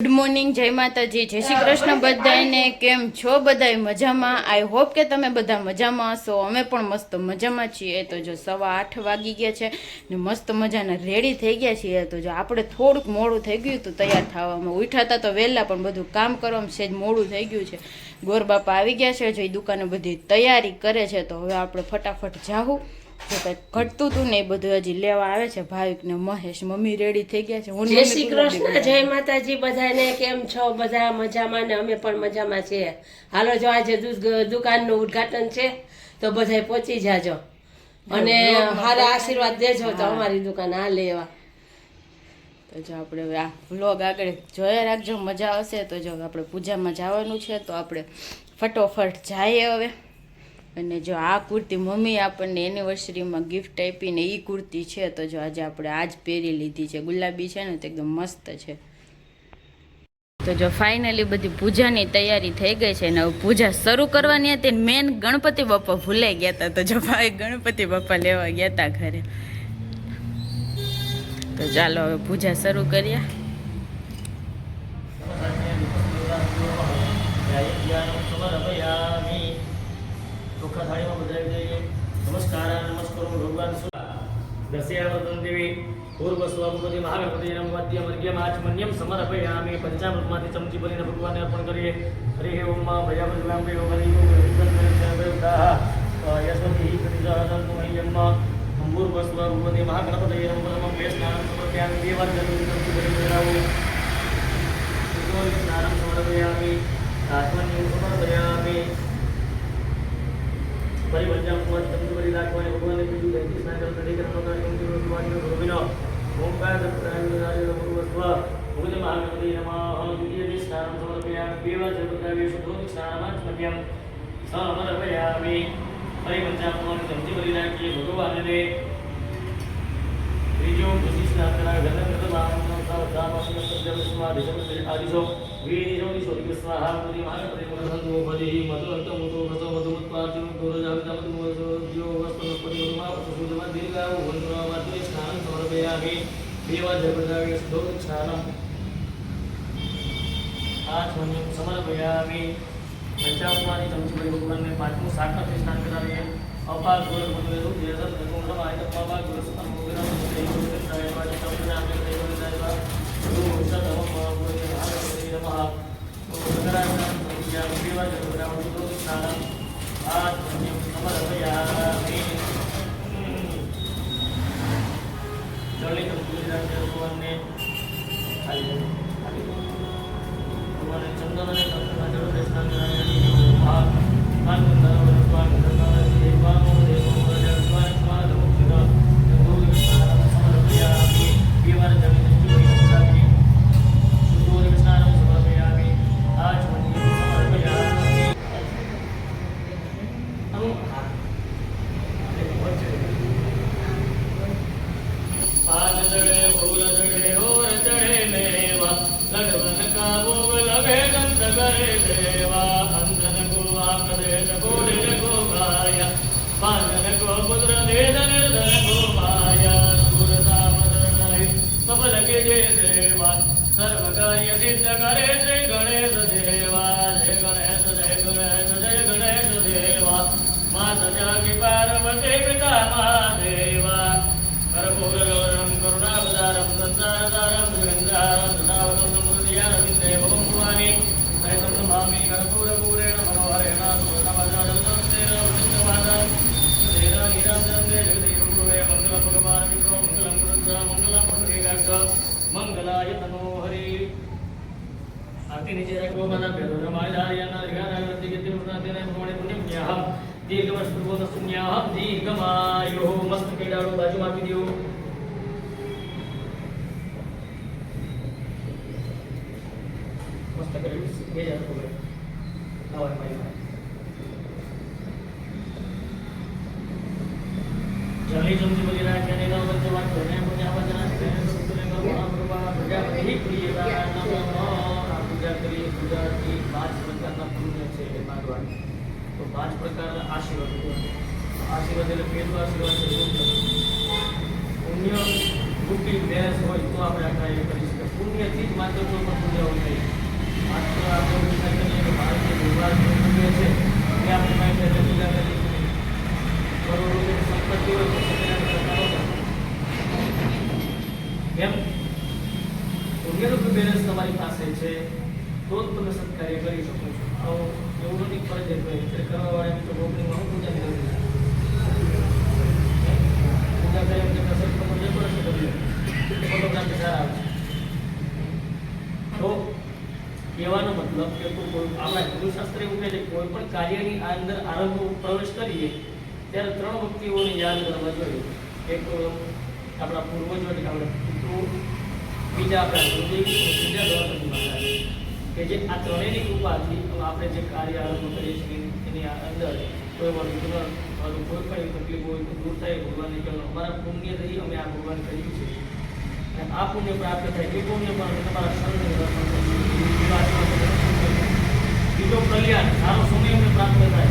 Good morning જય માતાજી, જય શ્રી કૃષ્ણ બધાને કેમ છો બધાય મજામાં? આઈ હોપ કે તમે બધા મજામાં હશો. અમે પણ મસ્ત મજામાં છીએ. તો જો સવા આઠ વાગી ગયા છે ને મસ્ત મજાના રેડી થઈ ગયા છીએ. તો જો આપણે થોડુંક મોડું થઈ ગયું હતું તૈયાર થવામાં ઉઠ્યા હતા તો વહેલા પણ બધું કામ કરવામાં સેજ મોડું થઈ ગયું છે. ગોર બાપા આવી ગયા છે. જો એ દુકાને બધી તૈયારી કરે છે તો હવે આપણે ફટાફટ જાવું જો કંઈક ઘટતું હતું ને એ બધું હજી લેવા આવે છે ભાવિક ને મહેશ મમ્મી રેડી થઈ ગયા છે હું જય શ્રી કૃષ્ણ જય માતાજી બધાને કેમ છો? બધા મજામાં ને અમે પણ મજામાં છીએ. હાલો જો આજે દુકાનનું ઉદઘાટન છે તો બધા પહોંચી જાજો. અને હારા આશીર્વાદ દેજો તો અમારી દુકાન આ લેવા તો જો આપણે આ વ્લોગ આગળ જોયા રાખજો મજા આવશે. તો જો આપણે પૂજામાં જવાનું છે તો આપણે ફટોફટ જઈએ હવે. અને જો આ કુર્તી મમ્મી આપણને એનિવર્સરીમાં ગિફ્ટ આપીને એ કુર્તી છે, તો જો આજે આપણે આજ પહેરી લીધી છે. ગુલાબી છે ને, તો એકદમ મસ્ત છે. તો જો ફાઇનલી બધી પૂજાની તૈયારી થઈ ગઈ છે ને, હવે પૂજા શરૂ કરવાની હતી મેન ગણપતિ બાપા ભૂલાઈ ગયા હતા તો જો ભાઈ ગણપતિ બાપા લેવા ગયા હતા ઘરે. તો ચાલો હવે પૂજા શરૂ કરીએ. સ્વરૂપતિ મહાગણપતિ નમવાદ્ય મર્ગ્યમ આચમન્યમ સમર્પયામિ પંચામૃતમાંથી ચમચી ભરીને ભગવાનને અર્પણ કરીએ. હરિ ઓમ ભયાવર્તનામ દેવ હરિ ઓમ યશવતી પ્રતિજાતં મહ્યમ પૂર્વ સ્વરૂપતિ મહાગણપતિ નમઃ. વેસ્નાન સમર્પયામિ દેવાન ચમચી ભરી મેળાવો સ્નાനം સમર્પયામિ આત્મન્યમ સમર્પયામિ પરિવર્તન કુમાર બીજું ભગવાનને ત્રીજો ખુશી સ્નાન કરાવે ગંધમ ગંધમ વાહન સાવધાન સત્યમ સ્વાધિશમ આદિશો વીરિજો દિશો સ્વાહા સુજમા દીર્ઘાવ વંદ્રવા માતુરી સ્નાન સમર્પયામિ દેવા જગદાવે સુધો સ્નાનમ આચમન્યમ સમર્પયામિ પંચામૃતમાંથી ચમચી ભરી ભગવાનને પાંચમું સાકરથી સ્નાન કરાવીએ અપાર જય દેવા. સર્વ કાર્ય સિદ્ધ કરે શ્રી ગણેશ દેવા. જય ગણેશ જય ગણેશ જય ગણેશ દેવા. માતા જાગી પાર્વતી પિતા મહાદેવા. કરપુર ગૌરમ કરુણાવતારમ સંસારધારમ ગંગારમ સદાવતમ સમૃદ્ધિયારમ, દેવમ ભવાની. સહિતમ નમામિ કરપુર પૂરેણ મનોહરેણ સુવર્ણવજારમ સંતેન વૃષ્ણવાદમ શ્રીરામ નિરંજન ભગવાન વિશ્વ મંગલમ વૃંદામ દીર્ઘાના વૃદ્ધિ ગતિ પ્રણાતિને પ્રમાણે પુણ્ય પુણ્યાહમ દીર્ઘવશ પૂર્વત શૂન્યાહમ દીર્ઘમાયો. મસ્ત કેડાળો બાજુમાં આપી દો. મસ્ત કર્યું બે હજાર ખબર આવા ભાઈ. જલી જમતી બલી રાખ્યા ને ગાવ વચ્ચે વાત કરે પુણ્ય વચના છે સુતરે ગોમા પ્રભા પ્રજાપતિ પ્રિય નમઃ આ પૂજા કરી પૂજાથી પાંચ પ્રકારના પુણ્ય છે એ માગવાનું તો પાંચ આશીર્વાદ આશીર્વાદ એટલે પહેલું આશીર્વાદ છે પુણ્ય પુણ્ય મોટી ભેંસ હોય તો આપણે આ કાર્ય કરી શકીએ. પુણ્યથી જ માત્ર કોઈ પણ પૂજા હોય નહીં. અમારા જે કુટુંબીય છે, એ આપણી છે પૂજા કરી કરોડો સંપત્તિ હોય તો એમ રૂપિયાનું બેલેન્સ તમારી પાસે છે, તો જ તમે સત્કાર્ય કરી શકો છો. એવું નથી ફરજિયાત હોય એટલે કરવાવાળા તો ઓપનિંગમાં હું પૂજા કરી પૂજા કરી એમ કે સત્સંગ જે વર્ષ કરીએ ફોટોગ્રાફી સારા આવે તો કહેવાનો મતલબ કે કોઈ શાસ્ત્ર એવું કહે છે કોઈ પણ કાર્યની અંદર આરંભ પ્રવેશ કરીએ, ત્યારે ત્રણ વ્યક્તિઓને યાદ કરવા જોઈએ. એક આપણા પૂર્વજો એટલે આપણા પિતૃ, બીજા આપણા અને ગણપતિ મહારાજ. કે જે આ ત્રણેયની કૃપાથી આપણે જે કાર્ય આરંભ કરીએ છીએ એની અંદર કોઈ પણ વિઘ્ન કોઈ પણ તકલીફ હોય તો દૂર થાય ભગવાનની કે અમારા પુણ્યથી અમે આ ભગવાન કર્યું છે અને આ પુણ્ય પ્રાપ્ત થાય એ પુણ્ય પણ તમારા શરણને અર્પણ કરીશું. એવા આશીર્વાદ અમે કરીશું. બીજો કલ્યાણ, સારો સમય અમને પ્રાપ્ત થાય.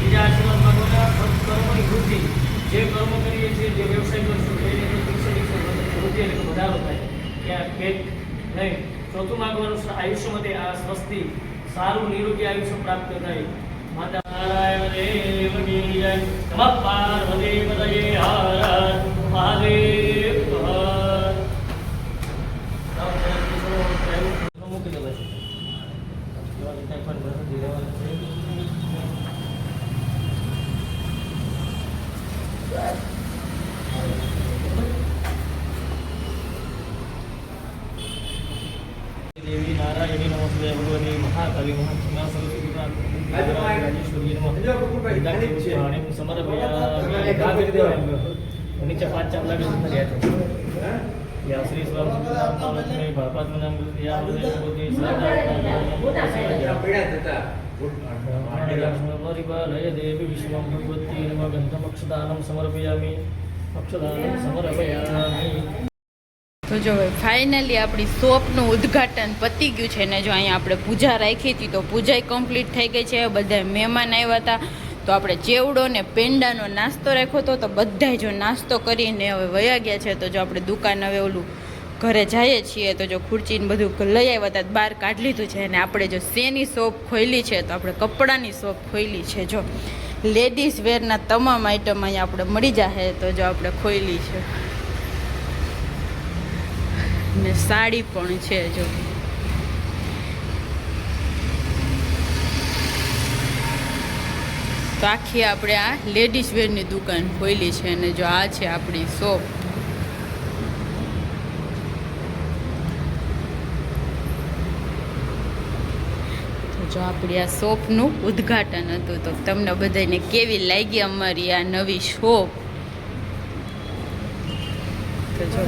બીજા આશીર્વાદ માંગવાના કર્મની વૃદ્ધિ. જે કર્મ કરીએ છીએ, જે વ્યવસાય કરશું એ દિવસે દિવસે વૃદ્ધિ એટલે વધારો થાય. ક્યાં પેટ નહીં. ચોથું માગવાનું આયુષ્ય માટે આ સ્વસ્તિ, સારું નિરોગી આયુષ્ય પ્રાપ્ત થાય. માતા નારાયણ દેવ પાર્વતી પતયે હર મહાદેવ હર મૂકી દો પછી કંઈ પણ ઘરથી રહેવાનું છે દેવી નારાયણી નમસ્તે ભગવતી મહાકવિ મહાત્મા સરસ્વતી રાજેશ્વરી નમઃ સમર્પયામિ નીચે પાંચ ચાર લાગે યા શ્રી સ્વામ સુખનામ ભાપાત્મનામ યા હૃદય ભગવતી પરિપાલય દેવી વિશ્વમ ભગવતી નમ ગંધમક્ષદાનમ સમર્પયામિ અક્ષદાનમ સમર્પયામિ તો જો ફાઇનલી આપણી શોપનું ઉદ્ઘાટન પતી ગયું છે ને જો અહીંયા આપણે પૂજા રાખી હતી તો પૂજા કમ્પ્લીટ થઈ ગઈ છે. બધા મહેમાન આવ્યા હતા. તો આપણે ચેવડો ને પેંડાનો નાસ્તો રાખ્યો હતો. તો બધાય જો નાસ્તો કરીને હવે વયા ગયા છે. તો જો આપણે દુકાન હવે ઓલું ઘરે જઈએ છીએ. તો જો ખુરચીને બધું લઈ આવ્યા હતા. બહાર કાઢી લીધું છે. અને આપણે જો શેની શોપ ખોલી છે તો આપણે કપડાની શોપ ખોલી છે. જો લેડીઝ વેરના તમામ આઈટમ અહીંયા આપણે મળી જશે તો જો આપણે ખોલી છે. ને સાડી પણ છે જો. આખી આપણે આ લેડીઝ વેરની દુકાન ખોલી છે અને જો આ છે આપણી શોપ જો આપણી આ શોપનું ઉદ્ઘાટન હતું તો તમને બધાને કેવી લાગી અમારી આ નવી શોપ તો જો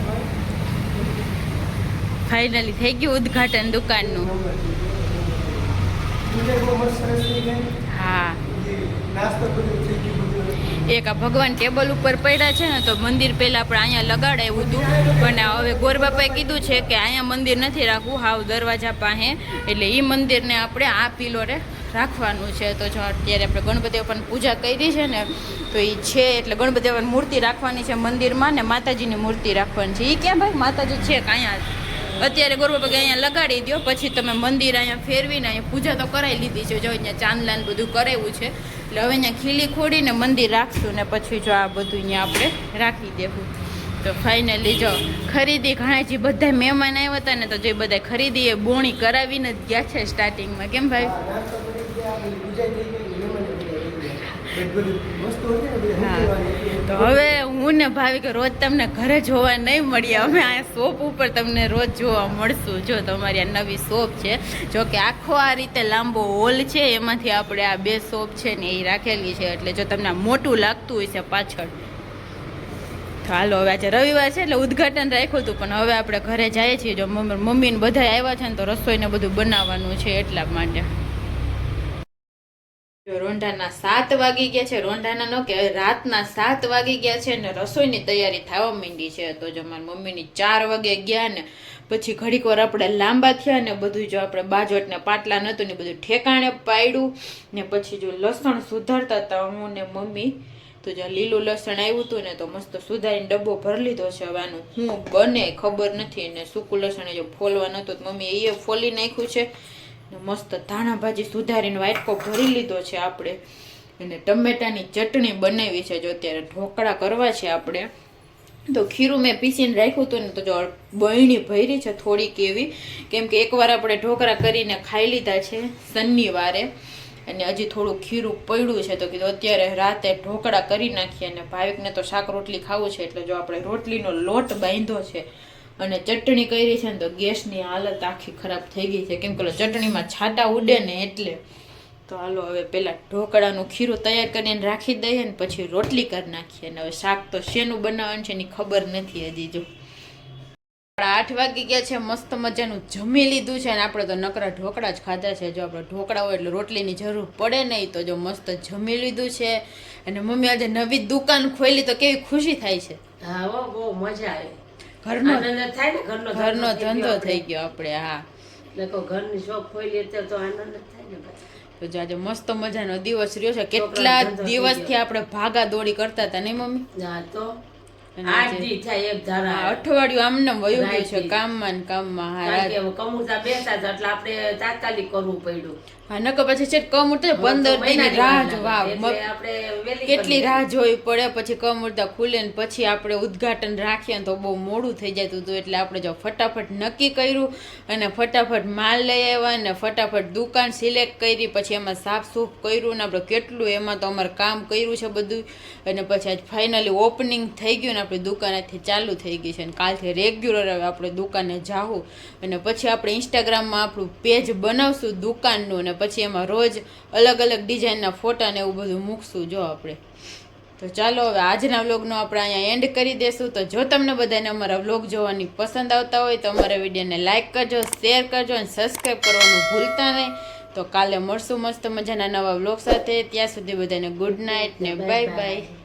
ફાઇનલી થઈ ગયું ઉદ્ઘાટન દુકાનનું. હા. એક આ ભગવાન ટેબલ ઉપર પડ્યા છે ને તો મંદિર પહેલાં આપણે અહીંયા લગાડાયું હતું. પણ હવે ગોરબાપાએ કીધું છે કે અહીંયા મંદિર નથી રાખવું હાવ દરવાજા પાસે. એટલે એ મંદિરને આપણે આ પિલોરે રાખવાનું છે. તો જો અત્યારે આપણે ગણપતિ બાપાની પૂજા કરી છે ને તો એ છે એટલે ગણપતિ બાપાની મૂર્તિ રાખવાની છે મંદિરમાં ને માતાજીની મૂર્તિ રાખવાની છે. એ ક્યાં ભાઈ? માતાજી છે કે અહીંયા અત્યારે ગોરવા પગે અહીંયા લગાડી દો પછી તમે મંદિર અહીંયા ફેરવીને અહીંયા પૂજા તો કરાવી લીધી છે. જો અહીંયા ચાંદલાન બધું કરાવ્યું છે. એટલે હવે અહીંયા ખીલી ખોડીને મંદિર રાખશું ને પછી જો આ બધું અહીંયા આપણે રાખી દેવું. તો ફાઇનલી જો ખરીદી ઘણાજી બધા મહેમાન આવ્યા હતા ને, તો જે બધા ખરીદી એ બોણી કરાવીને જ ગયા છે સ્ટાર્ટિંગમાં કેમ ભાઈ? તો હવે હું ને ભાવિક રોજ તમને ઘરે જોવા નહીં મળીએ. અમે આ શોપ ઉપર તમને રોજ જોવા મળશું. જો તમારી આ નવી શોપ છે, જો કે આખો આ રીતે લાંબો હોલ છે, એમાંથી આપણે આ બે સોપ છે ને એ રાખેલી છે. એટલે જો તમને મોટું લાગતું હોય છે પાછળ હાલો, હવે આજે રવિવાર છે એટલે ઉદ્ઘાટન રાખ્યું હતું, પણ હવે આપણે ઘરે જઈએ છીએ. જો મમ્મી મમ્મીને બધા આવ્યા છે ને તો રસોઈને બધું બનાવવાનું છે એટલા માટે. રોંઢાના સાત વાગી ગયા છે, રોંઢાના ન કહેવાય, રાતના સાત વાગી ગયા છે ને રસોઈની તૈયારી થવા માંડી છે. તો જો મારી મમ્મીની ચાર વાગે ગયા ને પછી ઘડીક વાર આપણે લાંબા થયા ને બધું જો આપણે બાજોટને પાટલા નહોતું ને બધું ઠેકાણે પાડ્યું ને પછી જો લસણ સુધારતા હતા હું ને મમ્મી, તો જો લીલું લસણ આવ્યું હતું ને તો મસ્ત સુધારીને ડબ્બો ભરી લીધો છે. હવે શું બને ખબર નથી ને સૂકું લસણ જો ફોલવા નહોતું મમ્મી એ ફોલી નાખ્યું છે. મસ્ત ધાણા ભાજી સુધારીને વાટકો ભરી લીધો છે આપણે. અને ટમેટાની ચટણી બનાવી છે જો અત્યારે ઢોકળા કરવા છે આપણે. તો ખીરું મેં પીસીને રાખ્યું હતું ને તો જો બહેણી ભરી છે થોડીક એવી. કેમ કે એકવાર આપણે ઢોકળા કરીને ખાઈ લીધા છે શનિવારે. અને હજી થોડું ખીરું પડ્યું છે તો કીધું અત્યારે રાતે ઢોકળા કરી નાખીએ અને ભાવિકને તો શાક રોટલી ખાવું છે એટલે જો આપણે રોટલીનો લોટ બાંધ્યો છે અને ચટણી કરી છે ને તો ગેસની હાલત આખી ખરાબ થઈ ગઈ છે. કેમ કે ચટણીમાં છાંટા ઉડે ને એટલે તો હાલો હવે પેલા ઢોકળાનું ખીરું તૈયાર કરીને રાખી દઈએ ને પછી રોટલી કરી નાખીએ. અને હવે શાક તો શેનું બનાવવાનું છે એની ખબર નથી હજી જો. આઠ વાગી ગયા છે, મસ્ત મજાનું જમી લીધું છે અને આપણે તો નકરા ઢોકળા જ ખાધા છે. જો આપણે ઢોકળા હોય એટલે રોટલીની જરૂર પડે નહીં તો જો મસ્ત જમી લીધું છે. અને મમ્મી આજે નવી દુકાન ખોલી તો કેવી ખુશી થાય છે. હા, બહુ મજા આવે. ઘરનો થાય ને ઘરનો ઘરનો ધંધો. થઈ ગયો આપણે હા કહું ઘરની શોપ ખોલી એટલે તો આનંદ થાય ને. તો જો આજે મસ્ત મજાનો દિવસ રહ્યો છે કેટલા દિવસથી આપણે ભાગા દોડી કરતા હતા નહીં મમ્મી હા તો અને આઠ આજે- દી થાય એક હા, ધારા અઠવાડિયું આમને વયું ગયું છે કામમાં ને કામમાં હા કારણ રાત- કે હવે કમુરતા બેસા હતા એટલે આપણે તાત્કાલિક કરવું પડ્યું. હા નકર પછી છે કમ પંદર દિન રાહ જોવા વહેલી કેટલી રાહ જોવી પડે પછી કમરતા ખુલે ને પછી આપણે ઉદ્ઘાટન રાખીએ તો બહુ મોડું થઈ જતું હતું એટલે આપણે જો ફટાફટ નક્કી કર્યું અને ફટાફટ માલ લઈ આવ્યા ને ફટાફટ દુકાન સિલેક્ટ કરી પછી એમાં સાફ સૂફ કર્યું ને આપણે કેટલું એમાં તો અમારે કામ કર્યું છે બધું. અને પછી આજ ફાઇનલી ઓપનિંગ થઈ ગયું ને આપણી દુકાન આજથી ચાલુ થઈ ગઈ છે અને કાલથી રેગ્યુલર હવે આપણે દુકાને જાવું અને પછી આપણે ઇન્સ્ટાગ્રામમાં આપણું પેજ બનાવશું દુકાનનું અને પછી એમાં રોજ અલગ અલગ ડિઝાઇનના ફોટા ને એવું બધું મૂકશું જો આપણે. તો ચાલો હવે આજના વ્લોગનો આપણે અહીંયા એન્ડ કરી દેશું. તો જો તમને બધાને અમારા વ્લોગ જોવાની પસંદ આવતા હોય તો અમારા વિડીયોને લાઇક કરજો શેર કરજો અને સબસ્ક્રાઈબ કરવાનું ભૂલતા નહીં. તો કાલે મળશું મસ્ત મજાના નવા વ્લોગ સાથે. ત્યાં સુધી બધાને ગુડ નાઇટ ને બાય બાય